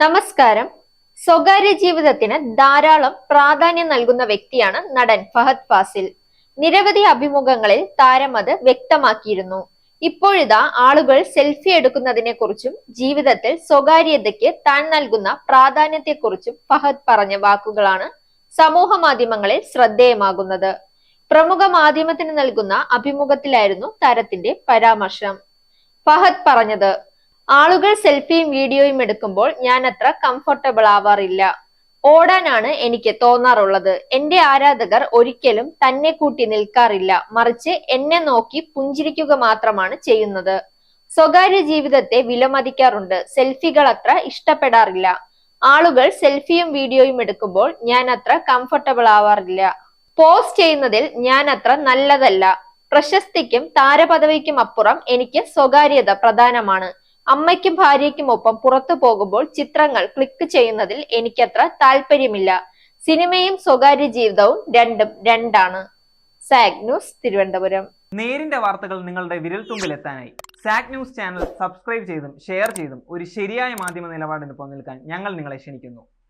നമസ്കാരം. സ്വകാര്യ ജീവിതത്തിന് ധാരാളം പ്രാധാന്യം നൽകുന്ന വ്യക്തിയാണ് നടൻ ഫഹദ് ഫാസിൽ. നിരവധി അഭിമുഖങ്ങളിൽ താരം അത് വ്യക്തമാക്കിയിരുന്നു. ഇപ്പോഴിതാ ആളുകൾ സെൽഫി എടുക്കുന്നതിനെ കുറിച്ചും ജീവിതത്തിൽ സ്വകാര്യതയ്ക്ക് താൻ നൽകുന്ന പ്രാധാന്യത്തെക്കുറിച്ചും ഫഹദ് പറഞ്ഞ വാക്കുകളാണ് സമൂഹ മാധ്യമങ്ങളിൽ ശ്രദ്ധേയമാകുന്നത്. പ്രമുഖ മാധ്യമത്തിന് നൽകുന്ന അഭിമുഖത്തിലായിരുന്നു താരത്തിന്റെ പരാമർശം. ഫഹദ് പറഞ്ഞത് ആളുകൾ സെൽഫിയും വീഡിയോയും എടുക്കുമ്പോൾ ഞാൻ അത്ര കംഫർട്ടബിൾ ആവാറില്ല. ഓടാനാണ് എനിക്ക് തോന്നാറുള്ളത്. എന്റെ ആരാധകർ ഒരിക്കലും തന്നെ കൂട്ടി നിൽക്കാറില്ല. മറിച്ച് എന്നെ നോക്കി പുഞ്ചിരിക്കുക മാത്രമാണ് ചെയ്യുന്നത്. സ്വകാര്യ ജീവിതത്തെ വിലമതിക്കാറുണ്ട്. സെൽഫികൾ അത്ര ഇഷ്ടപ്പെടാറില്ല. ആളുകൾ സെൽഫിയും വീഡിയോയും എടുക്കുമ്പോൾ ഞാൻ അത്ര കംഫർട്ടബിൾ ആവാറില്ല. പോസ്റ്റ് ചെയ്യുന്നതിൽ ഞാൻ അത്ര നല്ലതല്ല. പ്രശസ്തിക്കും താരപദവിക്കും അപ്പുറം എനിക്ക് സ്വകാര്യത പ്രധാനമാണ്. അമ്മയ്ക്കും ഭാര്യയ്ക്കും ഒപ്പം പുറത്തു പോകുമ്പോൾ ചിത്രങ്ങൾ ക്ലിക്ക് ചെയ്യുന്നതിൽ എനിക്കത്ര താല്പര്യമില്ല. സിനിമയും സ്വകാര്യ ജീവിതവും രണ്ടും രണ്ടാണ്. സാഗ് ന്യൂസ് തിരുവനന്തപുരം. നേരിന്റെ വാർത്തകൾ നിങ്ങളുടെ വിരൽത്തുമ്പിൽ എത്താനായി സാഗ് ന്യൂസ് ചാനൽ സബ്സ്ക്രൈബ് ചെയ്തും ഷെയർ ചെയ്തും ഒരു ശരിയായ മാധ്യമ നിലപാടിന് പോകാൻ ഞങ്ങൾ നിങ്ങളെ ക്ഷണിക്കുന്നു.